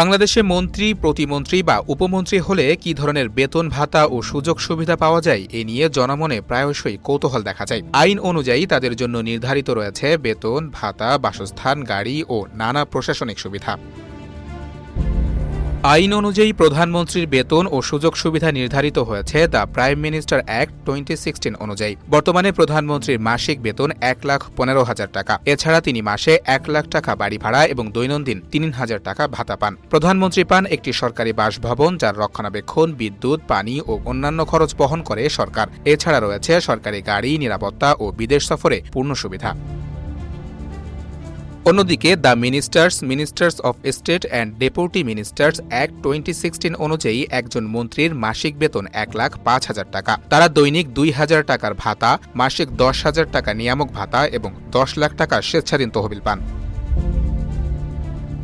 বাংলাদেশে মন্ত্রী, প্রতিমন্ত্রী বা উপমন্ত্রী হলে কি ধরনের বেতন, ভাতা ও সুযোগ সুবিধা পাওয়া যায়, এ নিয়ে জনমনে প্রায়শই কৌতূহল দেখা যায়। আইন অনুযায়ী তাদের জন্য নির্ধারিত রয়েছে বেতন, ভাতা, বাসস্থান, গাড়ি ও নানা প্রশাসনিক সুবিধা। আইন অনুযায়ী প্রধানমন্ত্রীর বেতন ও সুযোগ সুবিধা নির্ধারিত হয়েছে the prime minister act twenty sixteen অনুযায়ী। বর্তমানে প্রধানমন্ত্রীর মাসিক বেতন এক লাখ পনেরো হাজার টাকা। এছাড়া তিনি মাসে এক লাখ টাকা বাড়ি ভাড়া এবং দৈনন্দিন তিন হাজার টাকা ভাতা পান। প্রধানমন্ত্রী পান একটি সরকারি বাসভবন যার রক্ষণাবেক্ষণ, বিদ্যুৎ, পানি ও অন্যান্য খরচ বহন করে সরকার। এছাড়া রয়েছে সরকারি গাড়ি, নিরাপত্তা ও বিদেশ সফরে পূর্ণ সুবিধা। অন্যদিকে the ministers ministers of state and deputy ministers act twenty sixteen অনুযায়ী একজন মন্ত্রীর মাসিক বেতন এক লাখ পাঁচ হাজার টাকা। তারা দৈনিক দুই হাজার টাকার ভাতা, মাসিক দশ হাজার টাকা নিয়ামক ভাতা এবং দশ লাখ টাকার স্বেচ্ছাধীন তহবিল পান।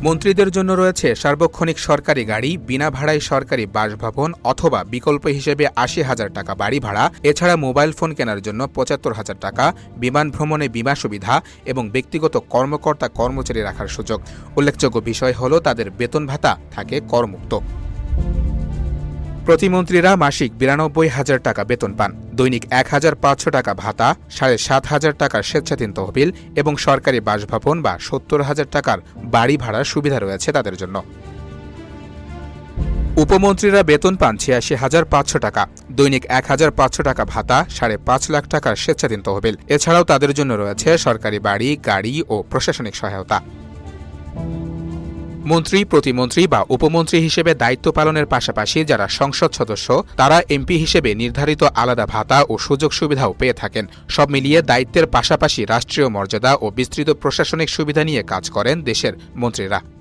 মন্ত্রীদের জন্য রয়েছে সার্বক্ষণিক সরকারি গাড়ি, বিনা ভাড়ায় সরকারি বাসভবন অথবা বিকল্প হিসেবে আশি হাজার টাকা বাড়ি ভাড়া, এছাড়া মোবাইল ফোন কেনার জন্য পঁচাত্তর হাজার টাকা, বিমান ভ্রমণে বিমা সুবিধা এবং ব্যক্তিগত কর্মকর্তা কর্মচারী রাখার সুযোগ। উল্লেখযোগ্য বিষয় হল তাদের বেতন ভাতা থাকে করমুক্ত। প্রতিমন্ত্রীরা মাসিক বিরানব্বই হাজার টাকা বেতন পান। দৈনিক এক হাজার পাঁচশো টাকা ভাতা, সাড়ে সাত হাজার টাকার স্বেচ্ছাধীন তহবিল এবং সরকারি বাসভবন বা সত্তর হাজার টাকার বাড়ি ভাড়ার সুবিধা রয়েছে তাদের জন্য। উপমন্ত্রীরা বেতন পান ছিয়াশি হাজার পাঁচশো টাকা। দৈনিক এক হাজার পাঁচশো টাকা ভাতা, সাড়ে পাঁচ লাখ টাকার স্বেচ্ছাধীন তহবিল। এছাড়াও তাদের জন্য রয়েছে সরকারি বাড়ি, গাড়ি ও প্রশাসনিক সহায়তা। মন্ত্রী, প্রতিমন্ত্রী বা উপমন্ত্রী হিসেবে দায়িত্ব পালনের পাশাপাশি যারা সংসদ সদস্য, তারা এমপি হিসেবে নির্ধারিত আলাদা ভাতা ও সুযোগ সুবিধাও পেয়ে থাকেন। সব মিলিয়ে দায়িত্বের পাশাপাশি রাষ্ট্রীয় মর্যাদা ও বিস্তৃত প্রশাসনিক সুবিধা নিয়ে কাজ করেন দেশের মন্ত্রীরা।